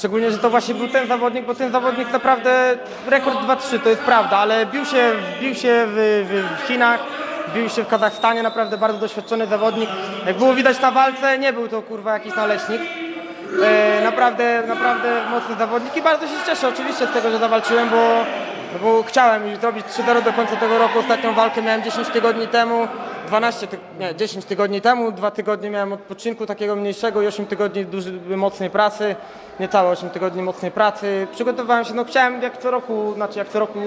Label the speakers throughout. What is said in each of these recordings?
Speaker 1: Szczególnie, że to właśnie był ten zawodnik, bo ten zawodnik naprawdę rekord 2-3 to jest prawda, ale bił się, bił się w, w, w Chinach, bił się w Kazachstanie, naprawdę bardzo doświadczony zawodnik. Jak było widać na walce, nie był to kurwa jakiś naleśnik. E, naprawdę, naprawdę mocny zawodnik i bardzo się cieszę oczywiście z tego, że zawalczyłem, bo, bo chciałem zrobić 3-0 do końca tego roku. Ostatnią walkę miałem 10 tygodni temu, 12, ty, nie, 10 tygodni temu, dwa tygodnie miałem odpoczynku takiego mniejszego i 8 tygodni dużej, mocnej pracy, niecałe 8 tygodni mocnej pracy. Przygotowywałem się, no chciałem jak co roku, znaczy jak co roku,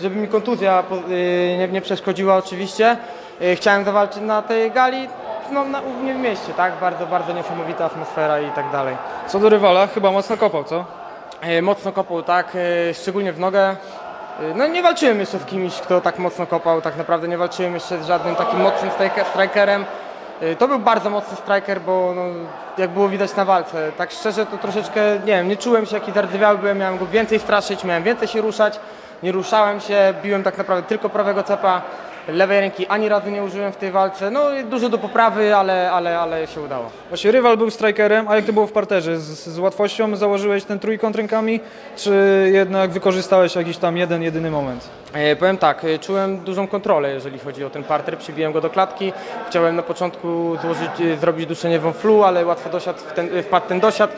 Speaker 1: żeby mi kontuzja yy, nie, nie przeszkodziła oczywiście. Yy, Chciałem zawalczyć na tej gali, no na, u mnie w mieście, tak? Bardzo, bardzo niesamowita atmosfera i tak dalej.
Speaker 2: Co do rywala, chyba mocno kopał, co?
Speaker 1: E, Mocno kopał, tak, szczególnie w nogę. E, No nie walczyłem jeszcze z kimś, kto tak mocno kopał, tak naprawdę nie walczyłem jeszcze z żadnym takim mocnym strike- strikerem. E, To był bardzo mocny striker, bo no, jak było widać na walce, tak szczerze to troszeczkę, nie wiem, nie czułem się jaki zardzewiały byłem, miałem go więcej straszyć, miałem więcej się ruszać, nie ruszałem się, biłem tak naprawdę tylko prawego cepa, lewej ręki ani razu nie użyłem w tej walce, no dużo do poprawy, ale, ale, ale się udało.
Speaker 2: Właśnie rywal był strikerem, a jak to było w parterze? Z, z łatwością założyłeś ten trójkąt rękami, czy jednak wykorzystałeś jakiś tam jeden, jedyny moment?
Speaker 1: E, Powiem tak, e, czułem dużą kontrolę, jeżeli chodzi o ten parter, przybiłem go do klatki. Chciałem na początku złożyć, e, zrobić duszenie wąflu, ale łatwo dosiadł w ten, e, wpadł ten dosiad.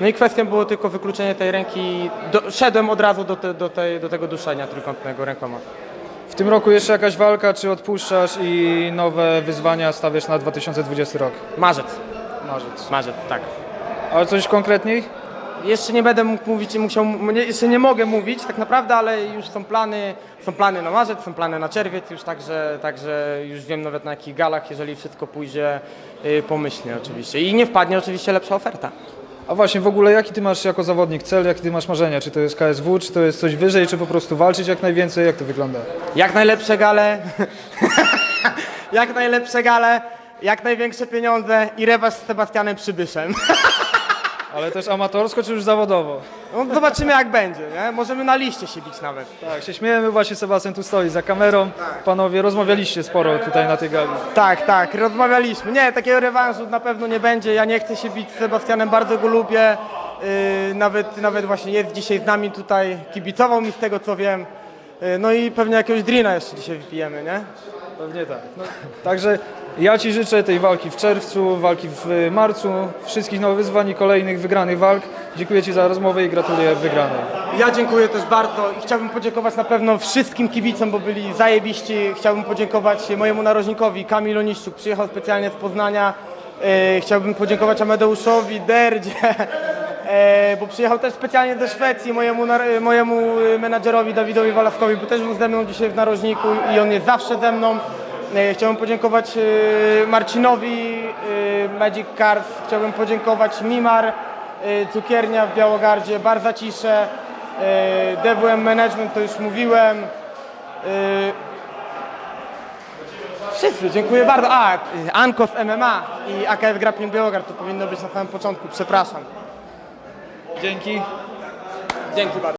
Speaker 1: No i kwestią było tylko wykluczenie tej ręki. Do, szedłem od razu do, te, do, tej, do tego duszenia trójkątnego rękoma.
Speaker 2: W tym roku jeszcze jakaś walka, czy odpuszczasz i nowe wyzwania stawiasz na 2020 rok?
Speaker 1: Marzec,
Speaker 2: Marzec.
Speaker 1: marzec, tak.
Speaker 2: Ale coś konkretniej?
Speaker 1: Jeszcze nie będę mógł mówić, musiał, nie, jeszcze nie mogę mówić tak naprawdę, ale już są plany, są plany na marzec, są plany na czerwiec już, także, także już wiem nawet na jakich galach, jeżeli wszystko pójdzie y, pomyślnie oczywiście. I nie wpadnie oczywiście lepsza oferta.
Speaker 2: A właśnie, w ogóle jaki ty masz jako zawodnik cel, jakie ty masz marzenia? Czy to jest KSW, czy to jest coś wyżej, czy po prostu walczyć jak najwięcej? Jak to wygląda?
Speaker 1: Jak najlepsze gale, jak najlepsze gale, jak największe pieniądze i rewanż z Sebastianem Przybyszem.
Speaker 2: Ale też amatorsko, czy już zawodowo?
Speaker 1: No, zobaczymy jak będzie, nie? Możemy na liście się bić nawet.
Speaker 2: Tak, się śmiejemy, właśnie Sebastian tu stoi za kamerą. Panowie, rozmawialiście sporo tutaj na tej gali.
Speaker 1: Tak, tak, rozmawialiśmy. Nie, takiego rewanżu na pewno nie będzie. Ja nie chcę się bić z Sebastianem, bardzo go lubię. Yy, nawet, nawet właśnie jest dzisiaj z nami tutaj, kibicował mi z tego co wiem. Yy, no i pewnie jakiegoś drina jeszcze dzisiaj wypijemy, nie?
Speaker 2: Pewnie tak. No, także ja Ci życzę tej walki w czerwcu, walki w marcu, wszystkich nowych wyzwań i kolejnych wygranych walk. Dziękuję Ci za rozmowę i gratuluję wygranej.
Speaker 1: Ja dziękuję też bardzo i chciałbym podziękować na pewno wszystkim kibicom, bo byli zajebiści. Chciałbym podziękować mojemu narożnikowi Kamil Oniszczuk, przyjechał specjalnie z Poznania. E, chciałbym podziękować Amadeuszowi, Derdzie, bo przyjechał też specjalnie ze Szwecji, mojemu, nar- mojemu e, menadżerowi Dawidowi Walaskowi, bo też był ze mną dzisiaj w narożniku i on jest zawsze ze mną. E, Chciałbym podziękować e, Marcinowi, e, Magic Cars, chciałbym podziękować Mimar, e, Cukiernia w Białogardzie, Bar Zacisze, e, DWM Management, to już mówiłem. E, Wszyscy, dziękuję bardzo. A, e, Ankos MMA i AKF Grappling Białogard, to powinno być na samym początku, przepraszam.
Speaker 2: Dzięki.
Speaker 1: Dzięki bardzo.